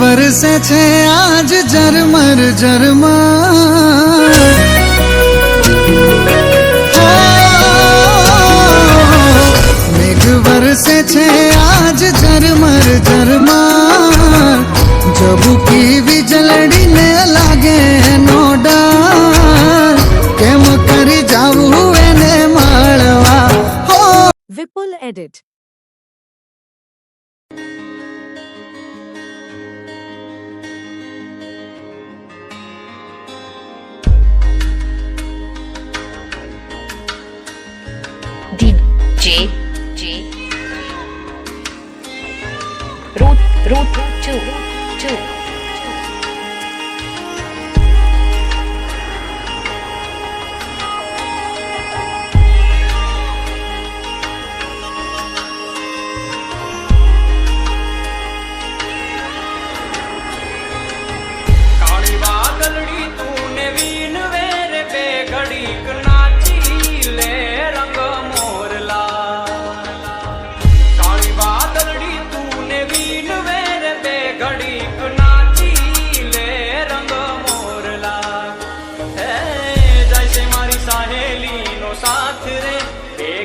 વરસે છે આજ ઝરમર ઝરમર. વરસે છે આજ ઝરમર ઝરમર. જબુકી વીજળડીને લાગે નો કેમ કરી જાવું એને માળવા? વિપુલ Vipul DJ J Root Root Two Two કાળી વાદળી તું ને વીન વેર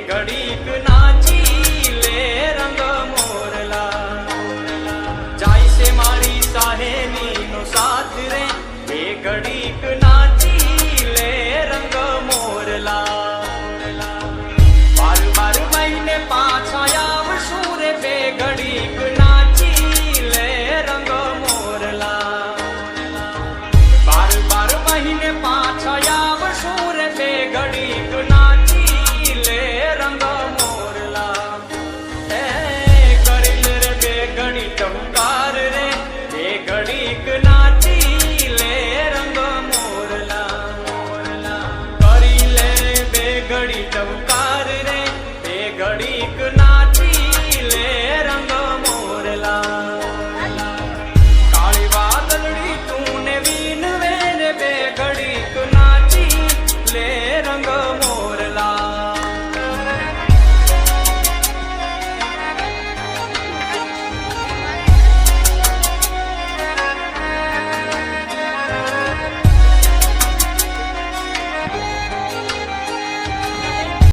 ઘડીક નાચી લે રંગ મોરલા. જાય છે મારી સાહેલી નો સાથ રે. એ ઘડીક ના